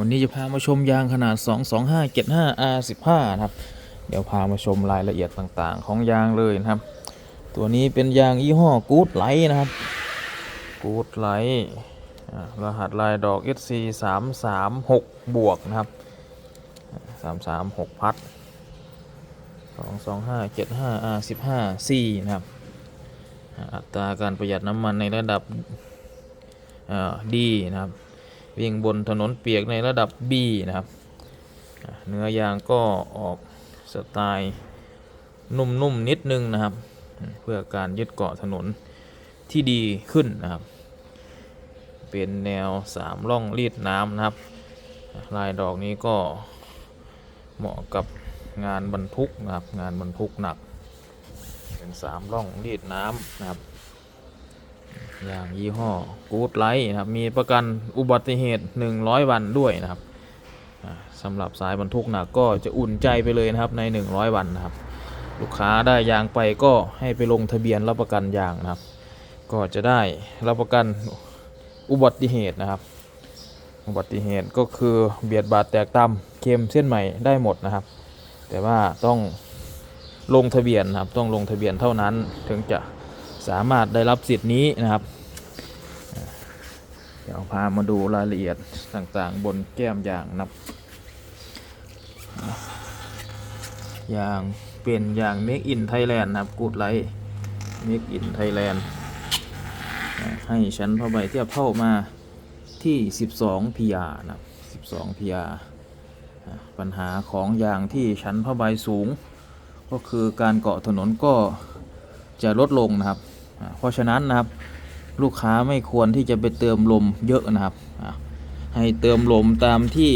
วันนี้จะพามาชมยางขนาด 22575 R15 นะครับ เดี๋ยวพามาชมรายละเอียดต่างๆ ของยางเลยนะครับ ตัวนี้เป็นยางยี่ห้อกูดไลท์นะครับกูดไลท์รหัสลายดอก SC 336บวกนะครับ 336 พัด 22575 R15 C นะครับ อัตราการประหยัดน้ำมันในระดับดีนะครับ วิ่งบนถนนเปียกในระดับ B นะครับ เนื้อยางก็ออกสไตล์นุ่มๆนิดนึงนะครับ เพื่อการยึดเกาะถนนที่ดีขึ้นนะครับ เป็นแนว3ร่องรีดน้ำนะครับ ลายดอกนี้ก็เหมาะกับงานบรรทุกนะครับ งานบรรทุกหนัก เป็น3ร่องรีดน้ำนะครับ อย่างยี่ห้อกูดไลท์นะครับ มีประกันอุบัติเหตุ 100 วันด้วยนะครับสำหรับสายบรรทุกหนักก็จะอุ่นใจไปเลยนะครับใน 100 วันนะครับ ลูกค้าได้ยางไปก็ให้ไปลงทะเบียนรับประกันยางนะครับ ก็จะได้รับประกันอุบัติเหตุนะครับ อุบัติเหตุก็คือเบียดบาดแตกตำเค็มเส้นใหม่ได้หมดนะครับ แต่ว่าต้องลงทะเบียนนะครับต้องลงทะเบียนเท่านั้นถึงจะ สามารถได้รับสิทธิ์นี้นะครับ เดี๋ยวพามาดูรายละเอียดต่างๆ บนแก้มยางนะครับยางเป็นยาง Make in Thailand นะครับกูดไลท์ Make in Thailand ให้ชั้นผ้าใบเทียบเท่ามาที่ 12 PR นะครับ 12 PR อ่าปัญหาของยางที่ชั้นผ้าใบสูง ก็คือการเกาะถนนก็จะลดลงนะครับ เพราะฉะนั้นนะครับลูกค้าไม่ควรที่จะไปเติมลมเยอะนะครับ ให้เติมลมตามที่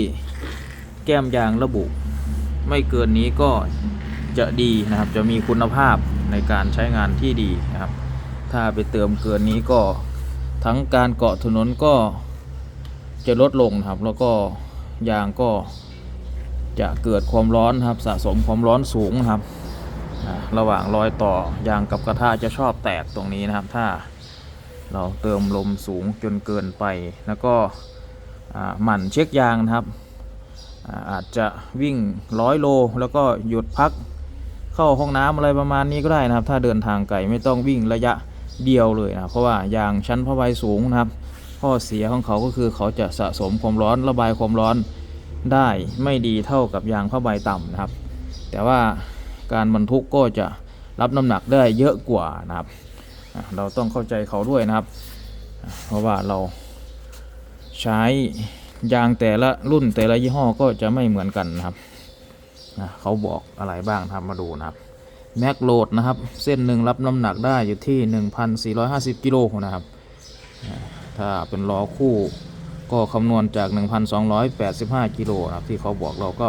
แก้มยางระบุ ไม่เกินนี้ก็จะดีนะครับ จะมีคุณภาพในการใช้งานที่ดีนะครับ ถ้าไปเติมเกินนี้ก็ทั้งการเกาะถนนก็จะลดลงนะครับ แล้วก็ยางก็จะเกิดความร้อนครับ สะสมความร้อนสูงนะครับ ระหว่างรอยต่อยางกับกระทะจะชอบแตกตรงนี้นะครับ ถ้าเราเติมลมสูงจนเกินไป แล้วก็หมั่นเช็คยางนะครับอาจจะวิ่งร้อยโล แล้วก็หยุดพักเข้าห้องน้ำอะไรประมาณนี้ก็ได้นะครับ ถ้าเดินทางไกลไม่ต้องวิ่งระยะเดียวเลยนะเพราะว่ายางชั้นผ้าใบสูงนะครับ ข้อเสียของเขาก็คือเขาจะสะสมความร้อนระบายความร้อนได้ไม่ดีเท่ากับยางผ้าใบต่ำนะครับ แต่ว่า การบรรทุกก็จะรับน้ำหนักได้เยอะกว่านะครับ เราต้องเข้าใจเขาด้วยนะครับ เพราะว่าเราใช้ยางแต่ละรุ่นแต่ละยี่ห้อก็จะไม่เหมือนกันนะครับเขาบอกอะไรบ้างนะครับมาดูนะครับแม็กโหลดนะครับ เส้นหนึ่งรับน้ำหนักได้อยู่ที่ 1,450กิโลนะครับ ถ้าเป็นล้อคู่ก็คำนวณจาก 1,285กิโลนะครับที่เขาบอกเราก็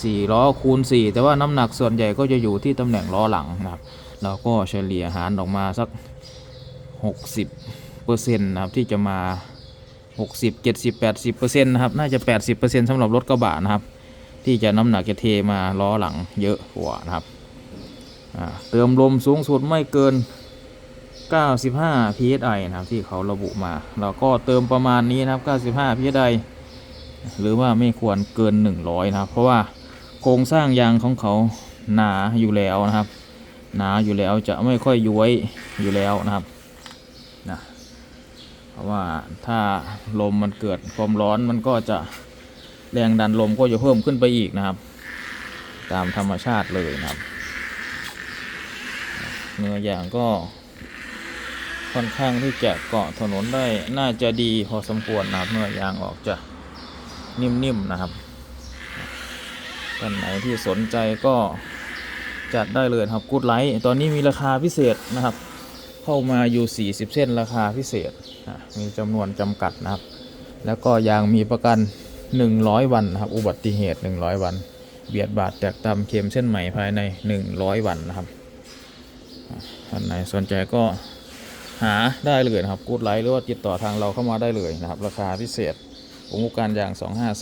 4 ล้อคูณ 4 แต่ว่าน้ำหนักส่วนใหญ่ก็จะอยู่ที่ตำแหน่งล้อหลังนะครับเราก็เฉลี่ยหารออกมาสัก 60เปอร์เซ็นต์นะครับที่จะมา 60 70 80เปอร์เซ็นต์นะครับน่าจะ 80เปอร์เซ็นต์สำหรับรถกระบะนะครับที่จะน้ำหนักจะเทมาล้อหลังเยอะกว่านะครับเติมลมสูงสุดไม่เกิน 95 psi นะครับที่เขาระบุมา เราก็เติมประมาณนี้นะครับ 95 psi หรือว่าไม่ควรเกิน 100 นะครับ เพราะว่า โครงสร้างยางของเขาหนาอยู่แล้วนะครับ หนาอยู่แล้วจะไม่ค่อยย้วยอยู่แล้วนะครับนะเพราะว่าถ้าลมมันเกิดความร้อนมันก็จะแรงดันลมก็จะเพิ่มขึ้นไปอีกนะครับ ตามธรรมชาติเลยนะครับ เนื้อยางก็ค่อนข้างที่จะเกาะถนนได้น่าจะดีพอสมควรนะครับเนื้อยางออกจะนิ่มๆนะครับ ท่านไหนที่สนใจก็จัดได้เลยครับกูดไลท์ตอนนี้มีราคาพิเศษนะครับ เข้ามาอยู่ 40 เส้นราคาพิเศษ มีจำนวนจำกัดนะครับ แล้วก็ยางมีประกัน 100 วันนะครับ อุบัติเหตุ 100 วัน เบียดบาดแตกตำเข็มเส้นใหม่ภายใน 100 วันนะครับท่านไหนสนใจก็หาได้เลยนะครับกูดไลท์หรือว่าติดต่อทางเราเข้ามาได้เลยนะครับ ราคาพิเศษผมผู้การยาง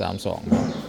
2532